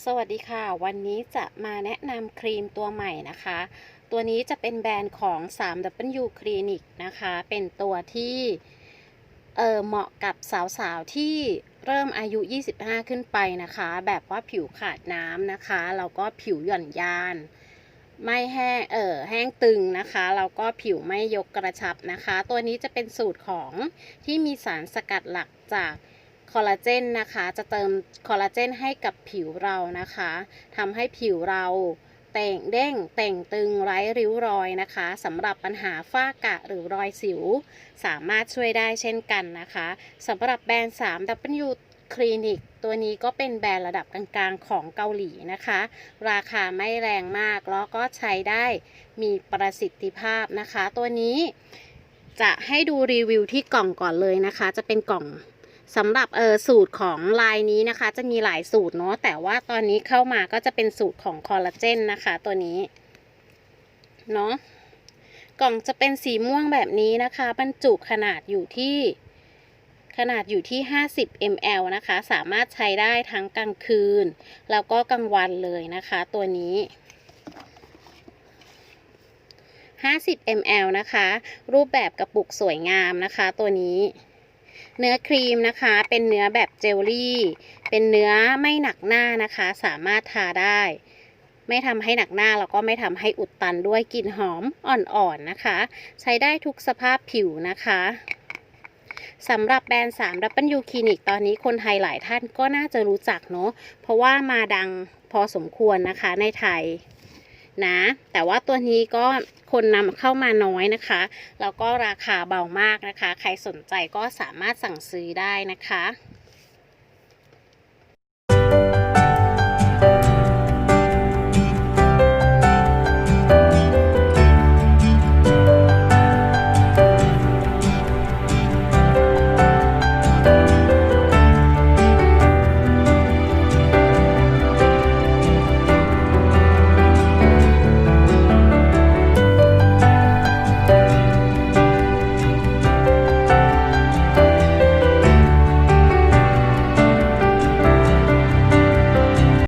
สวัสดีค่ะ วันนี้จะมาแนะนำครีมตัวใหม่นะคะ ตัวนี้จะเป็นแบรนด์ของ 3W Clinic นะคะ เป็นตัวที่เออเหมาะกับสาวๆ ที่เริ่มอายุ 25 ขึ้นไปนะคะ แบบว่าผิวขาดน้ำนะคะ แล้วก็ผิวหย่อนยาน ไม่แห้งเออแห้งตึงนะคะ แล้วก็ผิวไม่ยกกระชับนะคะ ตัวนี้จะเป็นสูตรของที่มีสารสกัดหลักจาก คอลลาเจนนะคะ จะเติมคอลลาเจนให้กับผิวเรานะคะทำให้ผิวเราแต่งเด้งแต่งตึงไร้ริ้วรอยนะคะสำหรับปัญหาฝ้ากระหรือรอยสิว สามารถช่วยได้เช่นกันนะคะสำหรับแบรนด์ 3W คลินิกตัวนี้ก็เป็นแบรนด์ระดับกลางๆของเกาหลีนะคะ ราคาไม่แรงมากแล้วก็ใช้ได้มีประสิทธิภาพนะคะ ตัวนี้จะให้ดูรีวิวที่กล่องก่อนเลยนะคะ จะเป็นกล่อง สำหรับเออสูตรของลายนี้นะคะ จะมีหลายสูตรเนาะแต่ว่าตอนนี้เข้ามาก็จะเป็นสูตรของคอลลาเจนนะคะ ตัวนี้เนาะกล่องจะเป็นสีม่วงแบบนี้นะคะ บรรจุขนาดอยู่ที่ขนาดอยู่ที่ 50 ml นะคะ สามารถใช้ได้ทั้งกลางคืน แล้วก็กลางวันเลยนะคะ ตัวนี้ 50 ml นะคะ รูปแบบกระปุกสวยงามนะคะ ตัวนี้ เนื้อครีมนะคะ เป็นเนื้อแบบเจลลี่ เป็นเนื้อไม่หนักหน้านะคะ สามารถทาได้ ไม่ทำให้หนักหน้าแล้วก็ไม่ทำให้อุดตันด้วยกลิ่นหอมอ่อนๆนะคะ ใช้ได้ทุกสภาพผิวนะคะสำหรับแบรนด์3 W Clinic ตอนนี้คนไทยหลายท่านก็น่าจะรู้จักเนาะเพราะว่ามาดังพอสมควรนะคะในไทย นะ แต่ว่าตัวนี้ก็คนนำเข้ามาน้อยนะคะ แล้วก็ราคาเบามากนะคะ ใครสนใจก็สามารถสั่งซื้อได้นะคะ